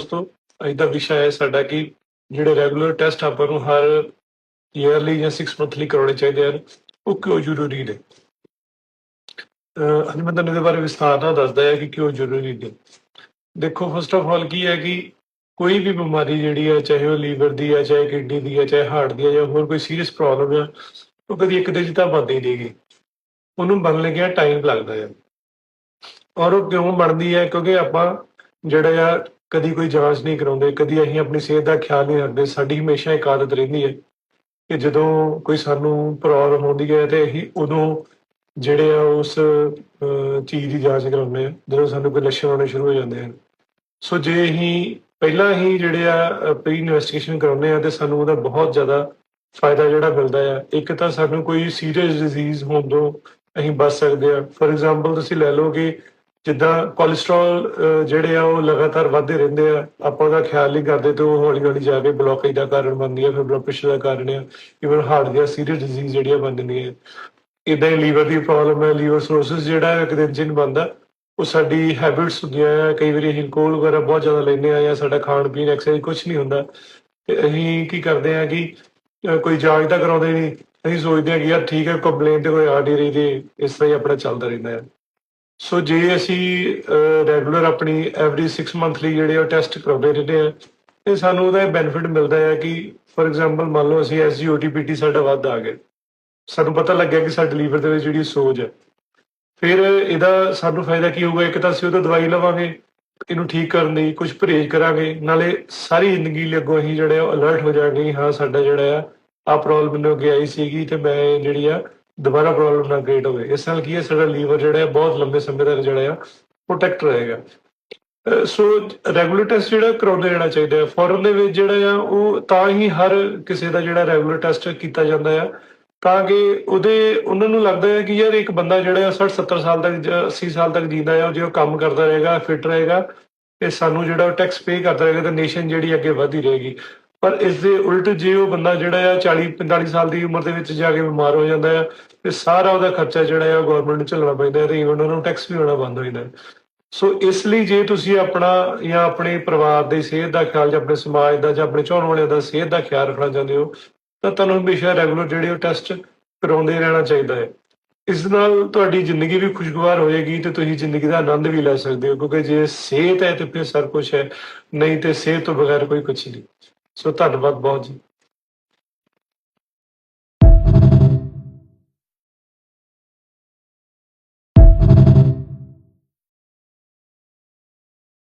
ਦੋਸਤੋ ਅੱਜ ਦਾ ਵਿਸ਼ਾ ਹੈ ਸਾਡਾ ਕਿ ਜਿਹੜੇ ਰੈਗੂਲਰ ਟੈਸਟ ਆਪਾਂ ਨੂੰ ਹਰ ਈਅਰਲੀ ਜਾਂ 6 ਮੰਥਲੀ ਕਰਾਉਣੇ ਚਾਹੀਦੇ ਹਨ, ਉਹ ਕਿਉਂ ਜ਼ਰੂਰੀ ਨੇ? ਅੱਜ ਮੈਂ ਤੁਹਾਨੂੰ ਇਹਦੇ ਬਾਰੇ ਵਿਸਥਾਰ ਨਾਲ ਦੱਸਦਾ ਹੈ ਕਿ ਕਿਉਂ ਜ਼ਰੂਰੀ ਨੇ। ਦੇਖੋ ਫਸਟ ਆਫ ਆਲ ਕੀ ਹੈ ਕਿ ਕੋਈ ਵੀ ਬਿਮਾਰੀ ਜਿਹੜੀ ਹੈ, ਚਾਹੇ ਉਹ ਲੀਵਰ ਦੀ ਹੈ, ਚਾਹੇ ਕਿਡਨੀ ਦੀ ਹੈ, ਚਾਹੇ ਹਾਰਟ ਦੀ ਹੈ ਜਾਂ ਹੋਰ ਕੋਈ ਸੀਰੀਅਸ ਪ੍ਰੋਬਲਮ ਹੈ, ਉਹ ਕਦੀ ਇੱਕ ਦਿਨ 'ਚ ਤਾਂ ਬਣਦੀ ਨਹੀਂਗੀ ਉਹਨੂੰ ਬਣਨ ਲੱਗਿਆ ਟਾਈਮ ਲੱਗਦਾ ਹੈ। ਔਰ ਉਹ ਕਿਉਂ ਬਣਦੀ ਹੈ? ਕਿਉਂਕਿ ਆਪਾਂ ਜਿਹੜਾ ਆ ਕਦੀ ਕੋਈ ਜਾਂਚ ਨਹੀਂ ਕਰਾਉਂਦੇ, ਕਦੀ ਅਸੀਂ ਆਪਣੀ ਸਿਹਤ ਦਾ ਖਿਆਲ ਨਹੀਂ ਰੱਖਦੇ। ਸਾਡੀ ਹਮੇਸ਼ਾ ਇੱਕ ਆਦਤ ਰਹਿੰਦੀ ਹੈ ਕਿ ਜਦੋਂ ਕੋਈ ਸਾਨੂੰ ਪ੍ਰੋਬਲਮ ਹੁੰਦੀ ਹੈ ਤੇ ਅਸੀਂ ਉਦੋਂ ਜਿਹੜੇ ਆ ਉਸ ਚੀਜ਼ ਦੀ ਜਾਂਚ ਕਰਾਉਂਦੇ ਆ ਜਦੋਂ ਸਾਨੂੰ ਕੋਈ ਲੱਛਣ ਆਉਣੇ ਸ਼ੁਰੂ ਹੋ ਜਾਂਦੇ ਹਨ। ਸੋ ਜੇ ਅਸੀਂ ਪਹਿਲਾਂ ਹੀ ਜਿਹੜੇ ਆ ਪ੍ਰੀ ਇਨਵੈਸਟੀਗੇਸ਼ਨ ਕਰਾਉਂਦੇ ਆ ਤੇ ਸਾਨੂੰ ਉਹਦਾ ਬਹੁਤ ਜ਼ਿਆਦਾ ਫਾਇਦਾ ਜਿਹੜਾ ਮਿਲਦਾ ਆ। ਇੱਕ ਤਾਂ ਸਾਨੂੰ ਕੋਈ ਸੀਰੀਅਸ ਡਿਜ਼ੀਜ਼ ਹੋਣ ਤੋਂ ਅਸੀਂ ਬਚ ਸਕਦੇ ਆ ਫੋਰ ਐਗਜ਼ਾਮਪਲ ਤੁਸੀਂ ਲੈ ਲਓ ਕਿ ਜਿੱਦਾਂ ਕੋਲੇਸਟ੍ਰੋਲ ਜਿਹੜੇ ਆ, ਉਹ ਲਗਾਤਾਰ ਵਧਦੇ ਰਹਿੰਦੇ ਆ। ਆਪਾਂ ਉਹਦਾ ਖਿਆਲ ਨਹੀਂ ਕਰਦੇ ਤੇ ਉਹ ਹੌਲੀ ਹੌਲੀ ਜਾ ਕੇ ਬਲੋਕੇਜ ਦਾ ਕਾਰਨ ਬਣਦੀ ਹੈ ਫਿਰ ਬਲੱਡ ਪ੍ਰੈਸ਼ਰ ਦਾ ਕਾਰਨ ਆ। ਇਵਨ ਹਾਰਟ ਦੀਆਂ ਸੀਰੀਅਸ ਡਿਜ਼ੀਜ਼ ਜਿਹੜੀਆਂ ਬਣ ਜਾਂਦੀਆਂ ਇਦਾਂ ਹੀ ਲੀਵਰ ਦੀ ਪ੍ਰੋਬਲਮ ਹੈ ਲੀਵਰ ਸਰੋਸਿਸ ਜਿਹੜਾ ਇੱਕ ਦਿਨ ਚ ਨਹੀਂ ਬਣਦਾ। ਉਹ ਸਾਡੀ ਹੈਬਿਟਸ ਹੁੰਦੀਆਂ ਆ, ਕਈ ਵਾਰੀ ਅਸੀਂ ਕੋਲ ਵਗੈਰਾ ਬਹੁਤ ਜ਼ਿਆਦਾ ਲੈਂਦੇ ਆ ਜਾਂ ਸਾਡਾ ਖਾਣ ਪੀਣ ਐਕਸਰਸਾਈਜ਼ ਕੁਝ ਨਹੀਂ ਹੁੰਦਾ। ਤੇ ਅਸੀਂ ਕੀ ਕਰਦੇ ਆ ਕਿ ਕੋਈ ਜਾਂਚ ਤਾਂ ਕਰਾਉਂਦੇ ਨਹੀਂ। ਅਸੀਂ ਸੋਚਦੇ ਆ ਕਿ ਯਾਰ ਠੀਕ ਹੈ ਕੰਪਲੇਂਟ ਕੋਈ ਆ ਨਹੀਂ ਰਹੀ ਤੇ ਇਸ ਤਰ੍ਹਾਂ ਹੀ ਆਪਣਾ ਚੱਲਦਾ ਰਹਿੰਦਾ ਹੈ ਸੋ ਜੇ ਅਸੀਂ ਰੈਗੂਲਰ ਆਪਣੀ ਐਵਰੀ 6 ਮੰਥਲੀ ਜਿਹੜੇ ਉਹ ਟੈਸਟ ਕਰਾਉਂਦੇ ਰਹਿੰਦੇ ਆ ਤੇ ਸਾਨੂੰ ਉਹਦਾ ਬੈਨੀਫਿਟ ਮਿਲਦਾ ਹੈ ਕਿ ਫੋਰ ਐਗਜ਼ਾਮਪਲ ਮੰਨ ਲਓ ਅਸੀਂ ਐਸਜੀਓਟੀਪੀਟੀ ਸਾਡਾ ਵੱਧ ਆ ਗਿਆ। ਸਾਨੂੰ ਪਤਾ ਲੱਗਿਆ ਕਿ ਸਾਡੇ ਲੀਵਰ ਦੇ ਵਿੱਚ ਜਿਹੜੀ ਸੋਜ ਹੈ। ਫਿਰ ਇਹਦਾ ਸਾਨੂੰ ਫਾਇਦਾ ਕੀ ਹੋਊਗਾ? ਇੱਕ ਤਾਂ ਅਸੀਂ ਉਹਦਾ ਦਵਾਈ ਲਵਾਂਗੇ, ਇਹਨੂੰ ਠੀਕ ਕਰਨ ਲਈ ਕੁਝ ਪਰਹੇਜ਼ ਕਰਾਂਗੇ, ਨਾਲੇ ਸਾਰੀ ਜ਼ਿੰਦਗੀ ਲਈ ਅੱਗੋਂ ਅਸੀਂ ਜਿਹੜੇ ਅਲਰਟ ਹੋ ਜਾਾਂਗੇ ਕਿ ਹਾਂ, ਸਾਡਾ ਜਿਹੜਾ ਆ ਆ ਪ੍ਰੋਬਲਮ ਮੈਨੂੰ ਅੱਗੇ ਆਈ ਸੀਗੀ ਤੇ ਮੈਂ ਜਿਹੜੀ ਆ ਦੁਬਾਰਾ ਪ੍ਰੋਬਲਮ ਨਾ ਕ੍ਰੀਏਟ ਹੋਵੇ। ਇਸ ਨਾਲ ਕੀ ਹੈ, ਸਾਡਾ ਲੀਵਰ ਜਿਹੜਾ ਹੈ, ਬਹੁਤ ਲੰਬੇ ਸਮੇਂ ਤੱਕ ਜਿਹੜਾ ਆ ਪ੍ਰੋਟੈਕਟ ਰਹੇਗਾ। ਸੋ ਰੈਗੂਲਰ ਟੈਸਟ ਜਿਹੜਾ ਕਰਾਉਂਦੇ ਰਹਿਣਾ ਚਾਹੀਦਾ ਹੈ। ਫੋਰਨ ਦੇ ਵਿੱਚ ਜਿਹੜਾ ਆ ਉਹ ਤਾਂ ਹੀ ਹਰ ਕਿਸੇ ਦਾ ਜਿਹੜਾ ਰੈਗੂਲਰ ਟੈਸਟ ਕੀਤਾ ਜਾਂਦਾ ਆ ਤਾਂ ਕਿ ਉਹਦੇ, ਉਹਨਾਂ ਨੂੰ ਲੱਗਦਾ ਹੈ ਕਿ ਯਾਰ ਇੱਕ ਬੰਦਾ ਜਿਹੜਾ ਆ 60 70 ਸਾਲ ਤੱਕ ਜਾਂ 80 ਸਾਲ ਤੱਕ ਜੀਂਦਾ ਹੈ ਜੇ ਉਹ ਕੰਮ ਕਰਦਾ ਰਹੇਗਾ ਫਿਟ ਰਹੇਗਾ, ਤੇ ਸਾਨੂੰ ਜਿਹੜਾ ਉਹ ਟੈਕਸ ਪੇ ਕਰਦਾ ਰਹੇਗਾ, ਤਾਂ ਨੇਸ਼ਨ ਜਿਹੜੀ ਅੱਗੇ ਵਧਦੀ ਰਹੇਗੀ। ਪਰ ਇਸ ਦੇ ਉਲਟ ਜੇ ਉਹ ਬੰਦਾ ਜਿਹੜਾ ਆ 40 45 ਸਾਲ ਦੀ ਉਮਰ ਦੇ ਵਿੱਚ ਜਾ ਕੇ ਬਿਮਾਰ ਹੋ ਜਾਂਦਾ ਆ, ਤੇ ਸਾਰਾ ਉਹਦਾ ਖਰਚਾ ਜਿਹੜਾ ਆ ਗਵਰਨਮੈਂਟ ਨੂੰ ਝੱਲਣਾ ਪੈਂਦਾ, ਤੇ ਉਹਨਾਂ ਨੂੰ ਟੈਕਸ ਵੀ ਹੋਣਾ ਬੰਦ ਹੋ ਜਾਂਦਾ। ਸੋ ਇਸ ਲਈ ਜੇ ਤੁਸੀਂ ਆਪਣਾ ਜਾਂ ਆਪਣੇ ਪਰਿਵਾਰ ਦੀ ਸਿਹਤ ਦਾ ਖਿਆਲ ਜਾਂ ਆਪਣੇ ਸਮਾਜ ਦਾ ਜਾਂ ਆਪਣੇ ਚਾਹਣ ਵਾਲਿਆਂ ਦਾ ਸਿਹਤ ਦਾ ਖਿਆਲ ਰੱਖਣਾ ਚਾਹੁੰਦੇ ਹੋ, ਤਾਂ ਤੁਹਾਨੂੰ ਹਮੇਸ਼ਾ ਰੈਗੂਲਰ ਜਿਹੜੇ ਉਹ ਟੈਸਟ ਕਰਾਉਂਦੇ ਰਹਿਣਾ ਚਾਹੀਦਾ ਹੈ। ਇਸ ਨਾਲ ਤੁਹਾਡੀ ਜ਼ਿੰਦਗੀ ਵੀ ਖੁਸ਼ਗਵਾਰ ਹੋਏਗੀ ਤੇ ਤੁਸੀਂ ਜ਼ਿੰਦਗੀ ਦਾ ਆਨੰਦ ਵੀ ਲੈ ਸਕਦੇ ਹੋ, ਕਿਉਂਕਿ ਜੇ ਸਿਹਤ ਹੈ ਤੇ ਫਿਰ ਸਭ ਕੁਝ ਹੈ, ਨਹੀਂ ਤੇ ਸਿਹਤ ਤੋਂ ਬਗੈਰ ਕੋਈ ਕੁਝ ਨਹੀਂ। ਸੋ ਧੰਨਵਾਦ ਬਹੁਤ ਜੀ।